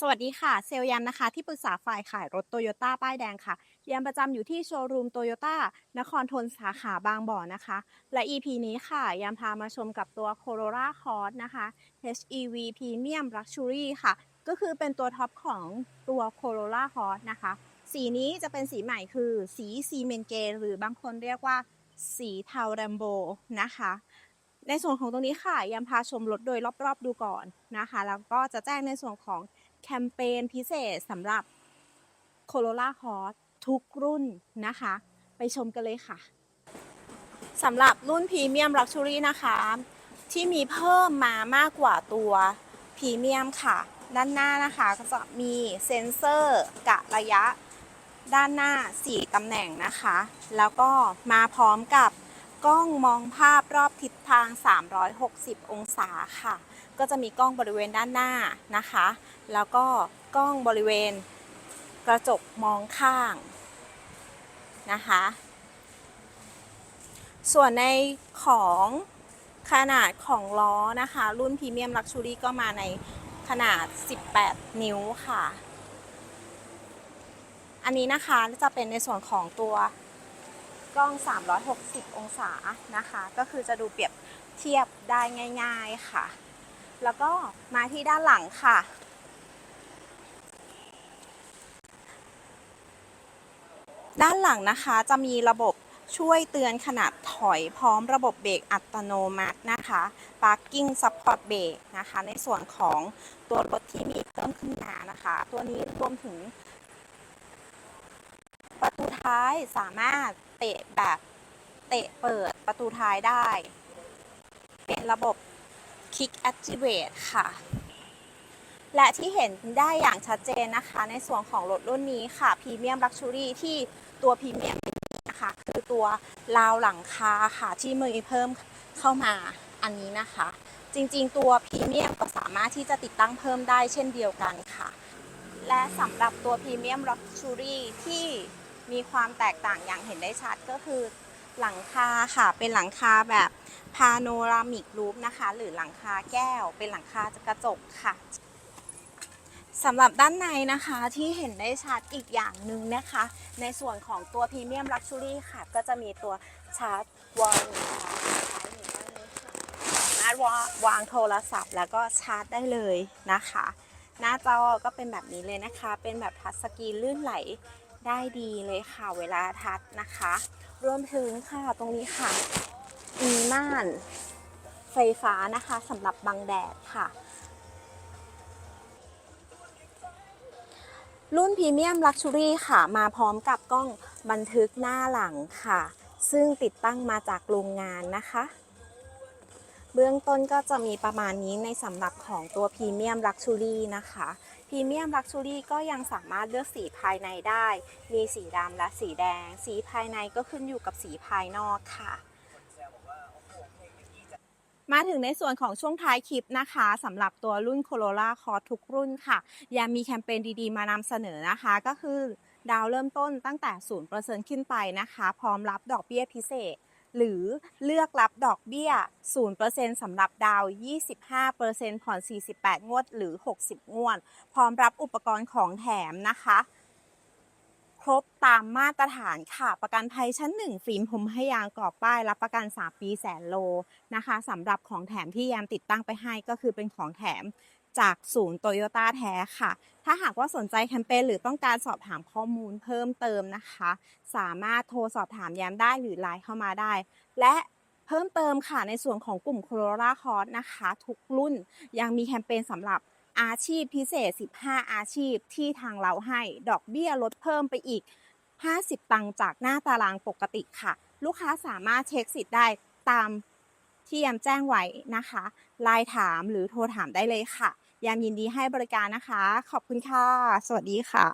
สวัสดีค่ะ เซลยามนะคะ ที่ปรึกษาฝ่ายขายรถโตโยต้าป้ายแดงค่ะยามประจำอยู่ที่โชว์รูมโตโยต้านครทนสาขาบางบ่อนะคะ และ EP นี้ค่ะยามพามาชมกับตัว Corolla Cross นะคะ HEV Premium Luxury ค่ะ ก็คือเป็นตัวท็อปของตัว Corolla Cross นะคะ สีนี้จะเป็นสีใหม่คือสีซีเมนเกหรือบางคนเรียกว่าสีเทาแรมโบนะคะในส่วนของตรงนี้ค่ะยามพาชมรถโดยรอบๆดูก่อนนะคะ แล้วก็จะแจ้งในส่วนของ แคมเปญพิเศษสำหรับ Corolla Cross ทุกรุ่นนะคะ ไปชมกันเลยค่ะสำหรับรุ่น Premium Luxury นะคะ ที่มีเพิ่มมามากกว่าตัวพรีเมียมค่ะ ด้านหน้านะคะก็จะมีเซ็นเซอร์กะระยะด้านหน้า 4 ตำแหน่งนะคะ แล้วก็มาพร้อมกับกล้องมองภาพรอบทิศทาง 360 องศาค่ะ ก็จะมีกล้องบริเวณด้านหน้านะคะ แล้วก็กล้องบริเวณกระจกมองข้างนะคะ ส่วนในของขนาดของล้อนะคะ รุ่นพรีเมียมลักชูรี่ก็มาในขนาด 18 นิ้วค่ะ อันนี้นะคะจะเป็นในส่วนของตัวกล้อง 360 องศานะคะ ก็คือจะดูเปรียบเทียบได้ง่าย ๆค่ะ แล้วก็มาที่ด้านหลังค่ะ ด้านหลังนะคะจะมีระบบช่วยเตือนขนาดถอยพร้อมระบบเบรกอัตโนมัตินะคะ Parking Support Brake นะคะ ในส่วนของตัวรถที่มีเพิ่มขึ้นมานะคะ ตัวนี้รวมถึง ประตูท้ายสามารถเตะแบบเตะเปิดประตูท้ายได้ เป็นระบบ Kick Activate ค่ะ และที่เห็นได้อย่างชัดเจนนะคะ ในส่วนของรถรุ่นนี้ค่ะ Premium Luxury ที่ตัว Premium นะคะคือตัวราวหลังคาค่ะที่มีเพิ่มเข้ามาอันนี้นะคะ จริงๆ ตัวพรีเมียมก็สามารถที่จะติดตั้งเพิ่มได้เช่นเดียวกันค่ะ และสำหรับตัวพรีเมียมลักชูรี่ที่มีความแตกต่างอย่างเห็นได้ชัดก็คือ หลังคาค่ะ เป็นหลังคาแบบพาโนรามิกรูฟนะคะ หรือหลังคาแก้ว เป็นหลังคากระจกค่ะสำหรับด้านในนะคะที่เห็นได้ชัดอีกอย่างหนึ่งนะคะ ในส่วนของตัวพรีเมียมลักชูรี่ค่ะ ก็จะมีตัวชาร์จวอลนะคะสามารถวางโทรศัพท์ แล้วก็ชาร์จได้เลยนะคะ หน้าจอก็เป็นแบบนี้เลยนะคะ เป็นแบบทัชสกรีนลื่นไหลได้ดีเลยค่ะเวลาทัชนะคะ รวมถึงค่ะตรงนี้ค่ะ มีม่านไฟฟ้านะคะสำหรับบังแดดค่ะ รุ่นพรีเมียมลักชูรี่ค่ะ มาพร้อมกับกล้องบันทึกหน้าหลังค่ะ ซึ่งติดตั้งมาจากโรงงานนะคะ เบื้องต้นก็จะมีประมาณนี้ในสำหรับของตัวพรีเมียมลักชูรี่นะคะพรีเมียมลักชูรี่ก็ยังสามารถเลือกสีภายในได้ มีสีดำและสีแดง สีภายในก็ขึ้นอยู่กับสีภายนอกค่ะ มาถึงในส่วนของช่วงท้ายคลิปนะคะสำหรับตัวรุ่น Corolla Cross ทุกรุ่นค่ะ ยังมีแคมเปญดีๆ มานำเสนอนะคะก็คือดาวเริ่มต้นตั้งแต่ 0%ขึ้นไปนะคะ พร้อมรับดอกเบี้ยพิเศษ หรือเลือกรับดอกเบี้ย 0%สำหรับดาว 25%ผ่อน 48 งวด หรือ 60 งวด พร้อมรับอุปกรณ์ของแถมนะคะ ครบตามมาตรฐานค่ะ ประกันภัยชั้น 1 ฟิล์มพรมให้ยางกรอบป้าย รับประกัน 3 ปีแสนโลนะคะสำหรับของแถมที่ยามติดตั้งไปให้ก็คือเป็นของแถม จากศูนย์โตโยต้าแท้ค่ะ ถ้าหากว่าสนใจแคมเปญหรือต้องการสอบถามข้อมูลเพิ่มเติมนะคะ สามารถโทรสอบถามยามได้หรือไลน์เข้ามาได้ และเพิ่มเติมค่ะในส่วนของกลุ่ม Corolla Cross นะคะ ทุกรุ่นยังมีแคมเปญสำหรับอาชีพพิเศษ 15 อาชีพที่ทางเราให้ ดอกเบี้ยลดเพิ่มไปอีก 50 ตังค์จากหน้าตารางปกติค่ะ ลูกค้าสามารถเช็คสิทธิ์ได้ตามที่ยมแจ้งไว้นะคะไลน์ถามหรือโทรถามได้เลยค่ะ ยามยินดีให้บริการนะคะ ขอบคุณค่ะ สวัสดีค่ะ